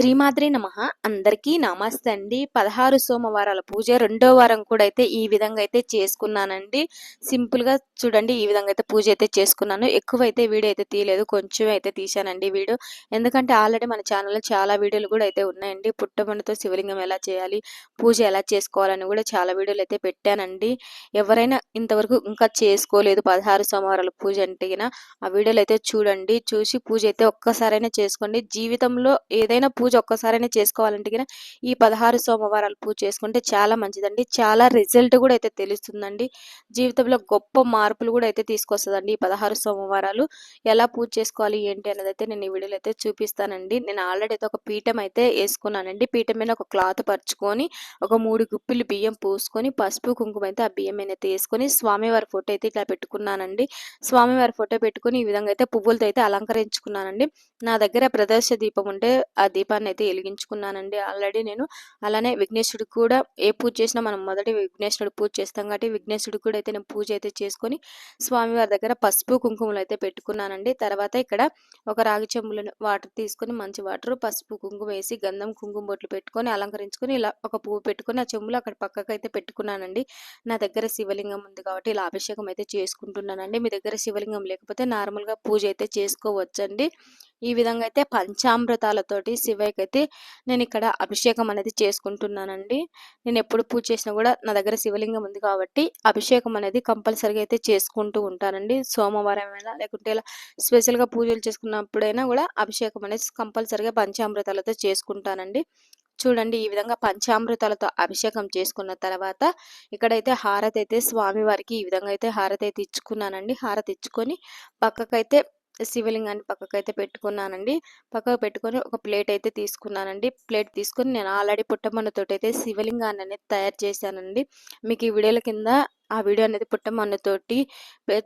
శ్రీమాద్రి నమ. అందరికీ నమస్తే అండి. పదహారు సోమవారాల పూజ. రెండో వారం కూడా అయితే ఈ విధంగా అయితే చేసుకున్నానండి. సింపుల్గా చూడండి ఈ విధంగా అయితే పూజ అయితే చేసుకున్నాను. ఎక్కువ అయితే వీడియో అయితే తీయలేదు. కొంచెం అయితే తీశానండి వీడియో. ఎందుకంటే ఆల్రెడీ మన ఛానల్లో చాలా వీడియోలు కూడా అయితే ఉన్నాయండి. పుట్టమణితో శివలింగం ఎలా చేయాలి పూజ ఎలా చేసుకోవాలని కూడా చాలా వీడియోలు అయితే పెట్టానండి. ఎవరైనా ఇంతవరకు ఇంకా చేసుకోలేదు పదహారు సోమవారాల పూజ అంటే ఆ వీడియోలు అయితే చూడండి. చూసి పూజ అయితే ఒక్కసారైనా చేసుకోండి. జీవితంలో ఏదైనా పూజ ఒక్కసారైనా చేసుకోవాలంటే ఈ పదహారు సోమవారాలు పూజ చేసుకుంటే చాలా మంచిదండి. చాలా రిజల్ట్ కూడా అయితే తెలుస్తుందండి. జీవితంలో గొప్ప మార్పులు కూడా అయితే తీసుకొస్తుందండి ఈ పదహారు సోమవారాలు. ఎలా పూజ చేసుకోవాలి ఏంటి అనేది అయితే నేను ఈ వీడియోలో అయితే చూపిస్తానండి. నేను ఆల్రెడీ అయితే ఒక పీఠం అయితే వేసుకున్నానండి. పీఠం మీద ఒక క్లాత్ పరుచుకొని ఒక మూడు గుప్పిలు బియ్యం పూసుకొని పసుపు కుంకుమ అయితే ఆ బియ్యం మీద అయితే వేసుకొని స్వామివారి ఫోటో అయితే ఇట్లా పెట్టుకున్నానండి. స్వామివారి ఫోటో పెట్టుకుని ఈ విధంగా అయితే పువ్వులతో అయితే అలంకరించుకున్నానండి. నా దగ్గర ప్రదర్శ దీపం ఉంటే ఆ దీపాన్ని అయితే వెలిగించుకున్నానండి. ఆల్రెడీ నేను అలానే విఘ్నేశ్వరుడు కూడా ఏ పూజ చేసినా మనం మొదటి విఘ్నేశ్వరుడు పూజ చేస్తాం కాబట్టి విఘ్నేశ్వరుడు కూడా అయితే నేను పూజ అయితే చేసుకొని స్వామివారి దగ్గర పసుపు కుంకుమలు అయితే పెట్టుకున్నానండి. తర్వాత ఇక్కడ ఒక రాగి చెంబులను వాటర్ తీసుకొని మంచి వాటర్ పసుపు కుంకుమ వేసి గంధం కుంకుమ బొట్లు పెట్టుకొని అలంకరించుకొని ఇలా ఒక పువ్వు పెట్టుకొని ఆ చెంబులు అక్కడ పక్కకు అయితే పెట్టుకున్నానండి. నా దగ్గర శివలింగం ఉంది కాబట్టి ఇలా అభిషేకం అయితే చేసుకుంటున్నానండి. మీ దగ్గర శివలింగం లేకపోతే నార్మల్గా పూజ అయితే చేసుకోవచ్చండి. ఈ విధంగా అయితే పంచామృతాలతోటి శివ శివయ్యకి అయితే నేను ఇక్కడ అభిషేకం అనేది చేసుకుంటున్నానండి. నేను ఎప్పుడు పూజ చేసినా కూడా నా దగ్గర శివలింగం ఉంది కాబట్టి అభిషేకం అనేది కంపల్సరీగా అయితే చేసుకుంటూ ఉంటానండి. సోమవారం అయినా లేకుంటే ఇలా స్పెషల్గా పూజలు చేసుకున్నప్పుడైనా కూడా అభిషేకం అనేది కంపల్సరీగా పంచామృతాలతో చేసుకుంటానండి. చూడండి ఈ విధంగా పంచామృతాలతో అభిషేకం చేసుకున్న తర్వాత ఇక్కడైతే హారతి అయితే స్వామివారికి ఈ విధంగా అయితే హారతి అయితే ఇచ్చుకున్నానండి. హారతి ఇచ్చుకొని పక్కకైతే శివలింగాన్ని పక్కకైతే పెట్టుకున్నానండి. పక్కకు పెట్టుకొని ఒక ప్లేట్ అయితే తీసుకున్నానండి. ప్లేట్ తీసుకొని నేను ఆల్రెడీ పుట్టమన్నతోటి అయితే శివలింగాన్ని అనేది తయారు చేశానండి. మీకు ఈ వీడియోల కింద ఆ వీడియో అనేది పుట్టమన్నతోటి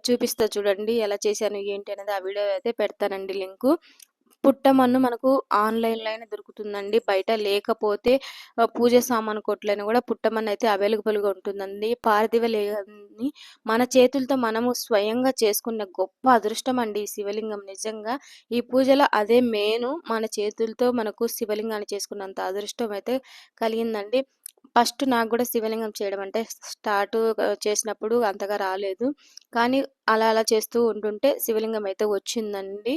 చూపిస్తా చూడండి ఎలా చేశాను ఏంటి అనేది ఆ వీడియో అయితే పెడతానండి లింకు. పుట్టమన్ను మనకు ఆన్లైన్‌లో దొరుకుతుందండి. బయట లేకపోతే పూజ సామాను కొట్లైనా కూడా పుట్టమన్ను అయితే అవైలబుల్‌గా ఉంటుందండి. పార్థివ లేని మన చేతులతో మనము స్వయంగా చేసుకున్న గొప్ప అదృష్టం అండి ఈ శివలింగం నిజంగా. ఈ పూజలో అదే మెయిన్ మన చేతులతో మనకు శివలింగాన్ని చేసుకున్నంత అదృష్టం అయితే కలిగిందండి. ఫస్ట్ నాకు కూడా శివలింగం చేయడం అంటే స్టార్ట్ చేసినప్పుడు అంతగా రాలేదు. కానీ అలా అలా చేస్తూ ఉంటుంటే శివలింగం అయితే వచ్చిందండి.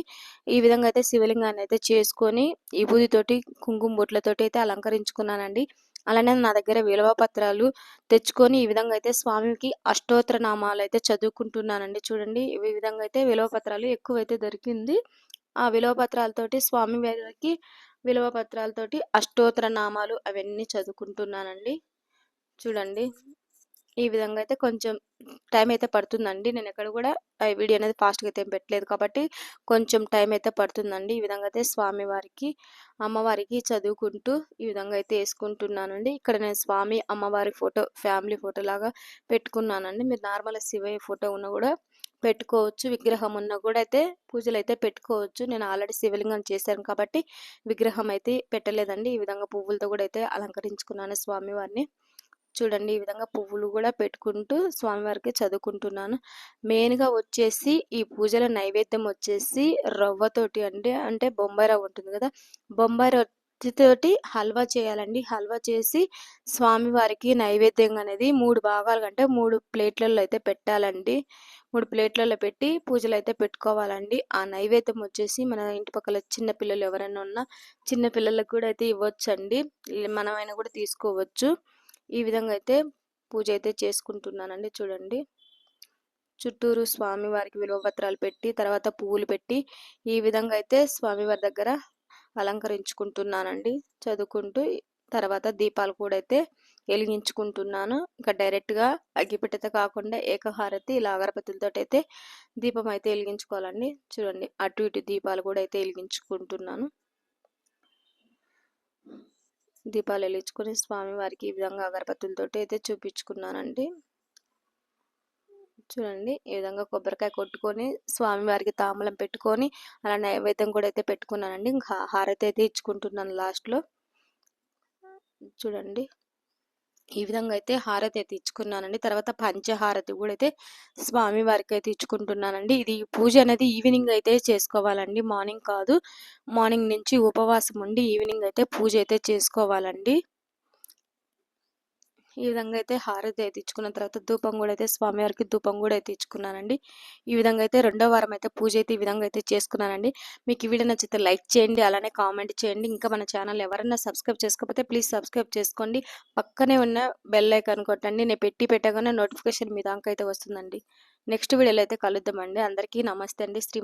ఈ విధంగా అయితే శివలింగాన్ని అయితే చేసుకొని విభూదితోటి, కుంకుమ బొట్లతోటి అయితే అలంకరించుకున్నానండి. అలానే నా దగ్గర విలువ పత్రాలు తెచ్చుకొని ఈ విధంగా అయితే స్వామికి అష్టోత్తర నామాలు అయితే చదువుకుంటున్నానండి. చూడండి ఈ విధంగా అయితే విలువ పత్రాలు ఎక్కువైతే దొరికింది. ఆ విలువ పత్రాలతోటి స్వామి వారికి విలువ పత్రాలతోటి అష్టోత్తర నామాలు అవన్నీ చదువుకుంటున్నానండి. చూడండి. ఈ విధంగా అయితే కొంచెం టైం అయితే పడుతుందండి. నేను ఎక్కడ కూడా వీడియో అనేది ఫాస్ట్గా అయితే పెట్టలేదు కాబట్టి కొంచెం టైం అయితే పడుతుందండి. ఈ విధంగా అయితే స్వామివారికి అమ్మవారికి చదువుకుంటూ ఈ విధంగా అయితే వేసుకుంటున్నానండి. ఇక్కడ నేను స్వామి అమ్మవారి ఫోటో ఫ్యామిలీ ఫోటో లాగా పెట్టుకున్నానండి. మీరు నార్మల్ శివయ్య ఫోటో ఉన్న కూడా పెట్టుకోవచ్చు. విగ్రహం ఉన్న కూడా అయితే పూజలు అయితే పెట్టుకోవచ్చు. నేను ఆల్రెడీ శివలింగం చేశాను కాబట్టి విగ్రహం అయితే పెట్టలేదండి. ఈ విధంగా పువ్వులతో కూడా అయితే అలంకరించుకున్నాను స్వామివారిని. చూడండి ఈ విధంగా పువ్వులు కూడా పెట్టుకుంటూ స్వామివారికి చదువుకుంటున్నాను. మెయిన్గా వచ్చేసి ఈ పూజల నైవేద్యం వచ్చేసి రవ్వతోటి అంటే అంటే బొంబాయి రవ్వ ఉంటుంది కదా బొంబాయి తోటి హల్వా చేయాలండి. హల్వా చేసి స్వామివారికి నైవేద్యం అనేది మూడు భాగాలు అంటే మూడు ప్లేట్లలో అయితే పెట్టాలండి. మూడు ప్లేట్లలో పెట్టి పూజలు అయితే పెట్టుకోవాలండి. ఆ నైవేద్యం వచ్చేసి మన ఇంటి పక్కల చిన్న పిల్లలు ఎవరైనా ఉన్నా చిన్న పిల్లలకు కూడా అయితే ఇవ్వచ్చండి. మనమైనా కూడా తీసుకోవచ్చు. ఈ విధంగా అయితే పూజ అయితే చేసుకుంటున్నానండి చూడండి. చుట్టూరు స్వామివారికి విలువపత్రాలు పెట్టి తర్వాత పువ్వులు పెట్టి ఈ విధంగా అయితే స్వామివారి దగ్గర అలంకరించుకుంటున్నానండి. చదువుకుంటూ తర్వాత దీపాలు కూడా అయితే వెలిగించుకుంటున్నాను. ఇంకా డైరెక్ట్గా అగ్గిపెట్టెతో కాకుండా ఏకహారతి ఇలా అగరబత్తులతో అయితే దీపం అయితే వెలిగించుకోవాలండి. చూడండి అటు ఇటు దీపాలు కూడా అయితే వెలిగించుకుంటున్నాను. దీపాలు వెలిగించుకొని స్వామివారికి ఈ విధంగా అగరబత్తులతో అయితే చూపించుకున్నానండి. చూడండి ఈ విధంగా కొబ్బరికాయ కొట్టుకొని స్వామివారికి తాంబూలం పెట్టుకొని అలా నైవేద్యం కూడా అయితే పెట్టుకున్నానండి. ఇంకా హారతి అయితే ఇచ్చుకుంటున్నాను లాస్ట్లో. చూడండి. ఈ విధంగా అయితే హారతి అయితే ఇచ్చుకున్నానండి. తర్వాత పంచహారతి కూడా అయితే స్వామి వారికి అయితే ఇచ్చుకుంటున్నానండి. ఇది పూజ అనేది ఈవినింగ్ అయితే చేసుకోవాలండి. మార్నింగ్ కాదు. మార్నింగ్ నుంచి ఉపవాసం ఉండి ఈవినింగ్ అయితే పూజ అయితే చేసుకోవాలండి. ఈ విధంగా అయితే హారతి అయితే తర్వాత ధూపం కూడా అయితే స్వామివారికి ధూపం కూడా అయితే ఇచ్చుకున్నానండి. ఈ విధంగా అయితే రెండో వారం అయితే పూజ అయితే ఈ విధంగా అయితే చేసుకున్నానండి. మీకు ఈ వీడియో నచ్చితే లైక్ చేయండి అలానే కామెంట్ చేయండి. ఇంకా మన ఛానల్ ఎవరైనా సబ్స్క్రైబ్ చేసుకోకపోతే ప్లీజ్ సబ్స్క్రైబ్ చేసుకోండి. పక్కనే ఉన్న బెల్ ఐకాన్ కొట్టండి. నేను పెట్టి పెట్టగానే నోటిఫికేషన్ మీ దాకా అయితే వస్తుందండి. నెక్స్ట్ వీడియోలో అయితే కలుద్దామండి. అందరికీ నమస్తే అండి. శ్రీ